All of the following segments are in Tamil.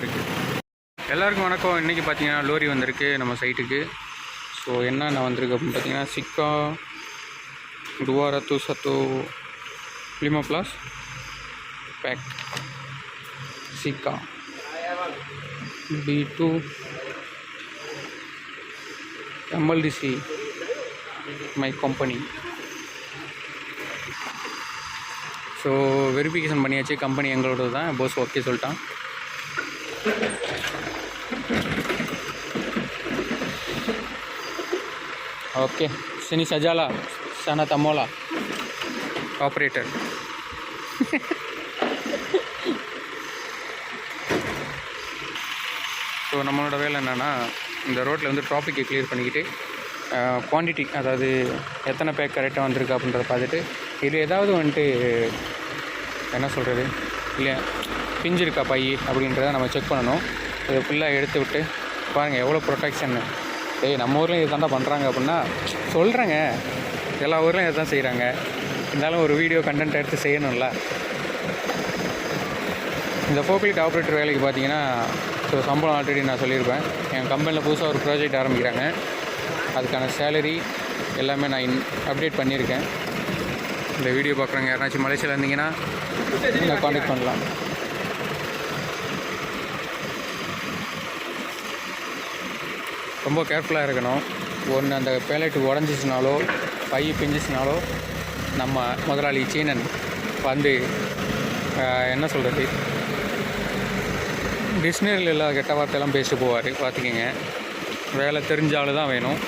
இருக்குது எல்லாருக்கும் வணக்கம். இன்றைக்கி பார்த்தீங்கன்னா லோரி வந்திருக்கு நம்ம சைட்டுக்கு ஸோ என்னென்ன வந்திருக்கு அப்படின்னு பார்த்தீங்கன்னா சிக்கா டுவாரத்து சத்து லிமோ plus pack Shikha B two MLDC my company so verification பண்ணியாச்சு. கம்பெனி எங்களோடது தான் போஸ் ஓகே சொல்லிட்டான். ઓકે શની સજાલા સના તમોલા ઓપરેટર ஸோ நம்மளோட வேலை என்னென்னா இந்த ரோட்டில் வந்து ட்ராஃபிக்கை கிளியர் பண்ணிக்கிட்டு குவான்டிட்டி அதாவது எத்தனை பேக் கரெக்டாக வந்திருக்கு அப்படின்றத பார்த்துட்டு இது ஏதாவது வந்துட்டு என்ன சொல்கிறது இல்லை பிஞ்சு இருக்கா பை அப்படின்றத நம்ம செக் பண்ணணும். இதை ஃபுல்லாக எடுத்து விட்டு பாருங்கள் எவ்வளோ ப்ரொடெக்ஷன் ஏய் நம்ம ஊர்லேயும் இது பண்ணுறாங்க அப்படின்னா சொல்கிறேங்க எல்லா ஊர்லேயும் இதை தான் செய்கிறாங்க இருந்தாலும் ஒரு வீடியோ கண்டென்ட் எடுத்து செய்யணும்ல. இந்த ஃபோக்லிட் ஆப்ரேட்டர் வேலைக்கு பார்த்தீங்கன்னா ஸோ சம்பளம் ஆல்ரெடி நான் சொல்லியிருப்பேன். என் கம்பெனியில் புதுசாக ஒரு ப்ராஜெக்ட் ஆரம்பிக்கிறாங்க. அதுக்கான சேலரி எல்லாமே நான் இன் அப்டேட் பண்ணியிருக்கேன். இந்த வீடியோ பார்க்குறவங்க யாராச்சும் மலேசியாவில் இருந்தீங்கன்னா நீங்கள் காண்டாக்ட் பண்ணலாம். ரொம்ப கேர்ஃபுல்லாக இருக்கணும். ஒன்று அந்த பேலெட் உடஞ்சிச்சினாலோ பை பிஞ்சிச்சினாலோ நம்ம முதலாளி சீனன் வந்து என்ன சொல்கிறது டிக்ஷனரியில் இல்லாத கெட்ட வார்த்தையெல்லாம் பேசிட்டு போவார் பார்த்துக்கிங்க வேலை தெரிஞ்ச ஆள் தான் வேணும்.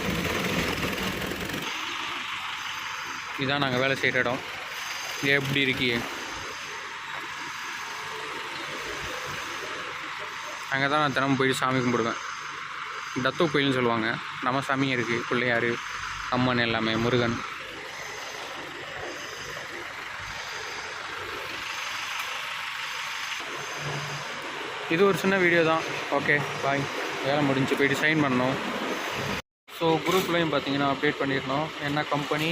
இதான் நாங்கள் வேலை செய்கிற இடம். எப்படி இருக்கீங்க? அங்கே தான் நான் தினமும் போயிட்டு சாமி கும்பிடுவேன். தத்துவ கோயில்னு சொல்லுவாங்க. நம்ம சாமி இருக்குது பிள்ளையார் அம்மன் எல்லாமே முருகன். இது ஒரு சின்ன வீடியோ தான். ஓகே பாய் வேலை முடிஞ்சு போயிட்டு சைன் பண்ணோம் ஸோ குரூப்லையும் பார்த்தீங்கன்னா அப்டேட் பண்ணியிருந்தோம் என்ன கம்பெனி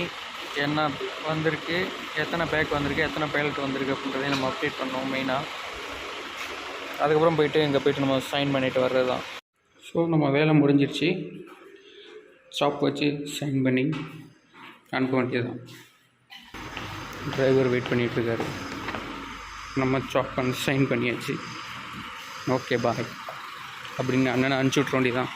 என்ன வந்திருக்கு எத்தனை பேக் வந்திருக்கு எத்தனை பேலட் வந்திருக்கு அப்படின்றதையும் நம்ம அப்டேட் பண்ணோம் மெயினாக அதுக்கப்புறம் போயிட்டு இங்கே போயிட்டு நம்ம சைன் பண்ணிவிட்டு வர்றது தான் ஸோ நம்ம வேலை முடிஞ்சிருச்சு. ஸ்டாப் வச்சு சைன் பண்ணி அனுப்ப வேண்டியதுதான். டிரைவர் வெயிட் பண்ணிகிட்ருக்காரு நம்ம ஸ்டாப் பண்ணி சைன் பண்ணியாச்சு. ஓகே பாய் அப்படின்னு அண்ணனை அனுப்பிச்சி விட்ற வேண்டியதான்